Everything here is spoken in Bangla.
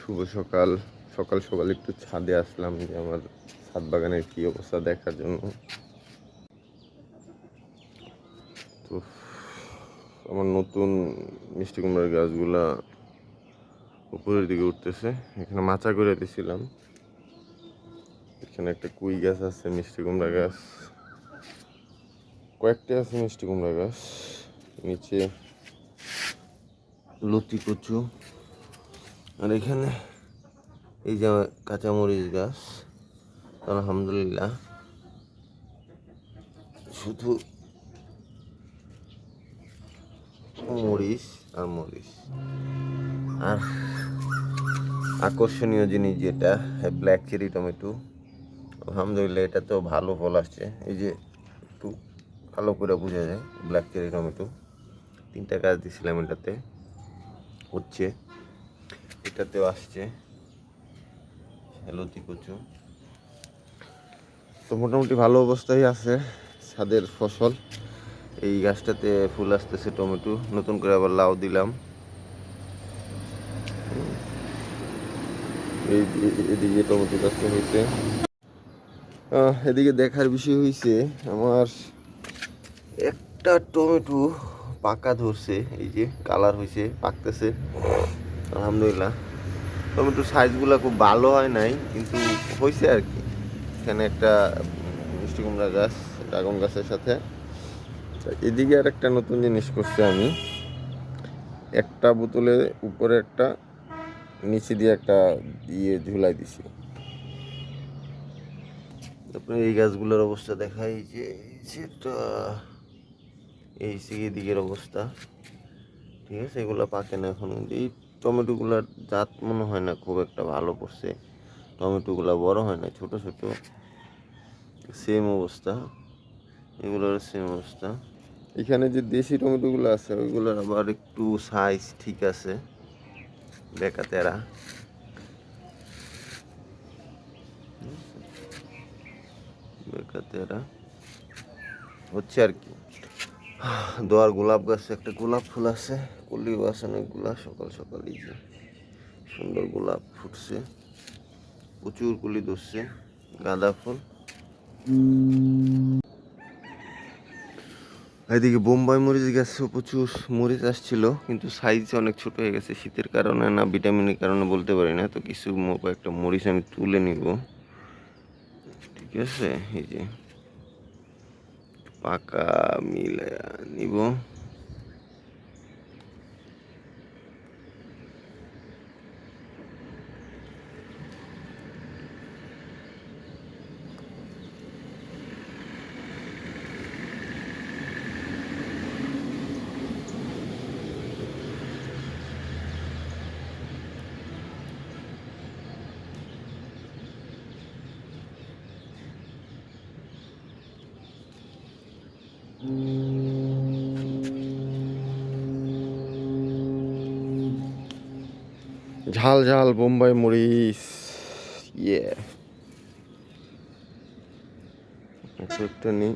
শুভ সকাল। সকাল সকাল একটু ছাদে আসলাম, যে আমার ছাদ বাগানের কি অবস্থা দেখার জন্য। তো আমার নতুন মিষ্টি কুমড়ার গাছগুলা উপরের দিকে উঠতেছে। এখানে মাচা করে দিয়েছিলাম এখানে একটা কুই গাছ আছে, মিষ্টি কুমড়া গাছ। কয়েকটা আছে মিষ্টি কুমড়া গাছ। নিচে লতি কচু। আর এখানে এই যে কাঁচামরিচ গাছ, আলহামদুলিল্লাহ। শুধু মরিচ আর মরিচ। আর আকর্ষণীয় জিনিস যেটা ব্ল্যাক চেরি টমেটো, আলহামদুলিল্লাহ এটা তো ভালো ফল আসছে। এই যে একটু ভালো করে বোঝা যায় ব্ল্যাক চেরি টমেটো। তিনটা গাছ দিয়েছিলাম এটাতে, হচ্ছে। এটাতেও আসছে। লতি কচু। তো মোটামুটি ভালো অবস্থায় আছে ছাদের ফসল। এই গাছটাতে ফুল আসতেছে, টমেটো। নতুন করে আবার লাউ দিলাম। এদিকে টমেটো গাছটা হয়েছে। এদিকে দেখার বিষয় হয়েছে আমার একটা টমেটো পাকা ধরছে, এই যে কালার হয়েছে পাকতেছে। আলহামদুলিল্লাহ। টমেটোর সাইজগুলো খুব ভালো হয় নাই, কিন্তু হয়েছে আর কি। এখানে একটা মিষ্টি কুমড়া গাছ, ড্রাগন গাছের সাথে। এদিকে আর একটা নতুন জিনিস করছি আমি। একটা বোতলে উপরে একটা, নিচে দিয়ে একটা দিয়ে ঝুলাই দিছি। তারপরে এই গাছগুলোর অবস্থা দেখাই যে এই সেই দিকের অবস্থা। ঠিক আছে, এগুলো পাকে না এখন। এই টমেটোগুলার জাত মনে হয় না, খুব একটা ভালো পড়ছে টমেটোগুলো বড় হয় না, ছোট ছোট। সেম অবস্থা। এগুলোর সেম অবস্থা। এখানে যে দেশি টমেটোগুলো আছে, ওইগুলোর আবার একটু সাইজ ঠিক আছে। বেকা তেরা বেকা তেরা হচ্ছে আর কি। দোয়ার গোলাপ গাছে একটা গোলাপ ফুল আছে, কলিও আছে অনেকগুলা সকাল সকাল এই যে সুন্দর গোলাপ ফুটছে। প্রচুর কুলি ধরছে, গাঁদা ফুল। এদিকে বোম্বাই মরিচ গাছে প্রচুর মরিচ আসছিল, কিন্তু সাইজ অনেক ছোট হয়ে গেছে। শীতের কারণে না ভিটামিনের কারণে বলতে পারি না, তো কিছু একটা মরিচ আমি তুলে নিব। ঠিক আছে, এই যে পাকা মিলে নিব ঝাল ঝাল বোম্বাই মরিচ ইয়ে একটু নিই।